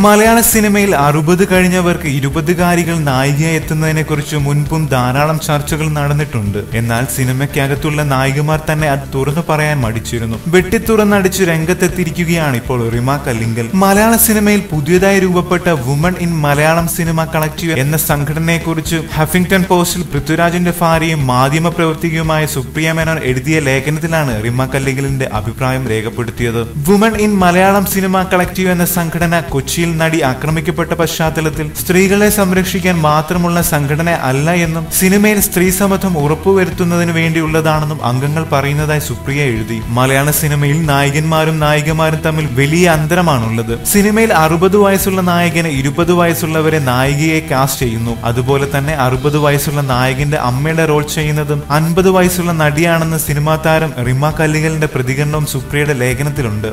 മലയാള സിനിമയിൽ അറുപത് കഴിഞ്ഞവർക്ക് ഇരുപതുകാരികൾ നായികയായി എത്തുന്നതിനെ കുറിച്ച് മുൻപും ധാരാളം ചർച്ചകൾ നടന്നിട്ടുണ്ട്. എന്നാൽ സിനിമയ്ക്കകത്തുള്ള നായികമാർ തന്നെ അത് തുറന്നു പറയാൻ മടിച്ചിരുന്നു. വെട്ടിത്തുറന്നടിച്ച് രംഗത്തെത്തിരിക്കുകയാണ് ഇപ്പോൾ റിമ കല്ലിങ്കൽ. മലയാള സിനിമയിൽ പുതിയതായി രൂപപ്പെട്ട women in Malayalam cinema collective എന്ന സംഘടനയെക്കുറിച്ച് ഹഫിംഗ്ടൺ പോസ്റ്റിൽ പൃഥ്വിരാജിന്റെ ഭാര്യയും മാധ്യമ പ്രവർത്തകയുമായ സുപ്രിയ മേനോൻ എഴുതിയ ലേഖനത്തിലാണ് റിമ കല്ലിങ്കലിന്റെ അഭിപ്രായം രേഖപ്പെടുത്തിയത്. Women in Malayalam cinema collective എന്ന സംഘടന കൊച്ചിയിൽ നടി ആക്രമിക്കപ്പെട്ട പശ്ചാത്തലത്തിൽ സ്ത്രീകളെ സംരക്ഷിക്കാൻ മാത്രമുള്ള സംഘടന അല്ല എന്നും സിനിമയിൽ സ്ത്രീ സമത്വം ഉറപ്പുവരുത്തുന്നതിന് വേണ്ടിയുള്ളതാണെന്നും അംഗങ്ങൾ പറയുന്നതായി സുപ്രിയ എഴുതി. മലയാള സിനിമയിൽ നായകന്മാരും നായികമാരും തമ്മിൽ വലിയ അന്തരമാണുള്ളത്. സിനിമയിൽ അറുപത് വയസ്സുള്ള നായകന് ഇരുപത് വയസ്സുള്ളവരെ നായികയെ കാസ്റ്റ് ചെയ്യുന്നു. അതുപോലെ തന്നെ അറുപത് വയസ്സുള്ള നായകന്റെ അമ്മയുടെ റോൾ ചെയ്യുന്നതും അൻപത് വയസ്സുള്ള നടിയാണെന്ന് സിനിമാ താരം റിമ കല്ലികലിന്റെ പ്രതികരണവും സുപ്രിയയുടെ ലേഖനത്തിലുണ്ട്.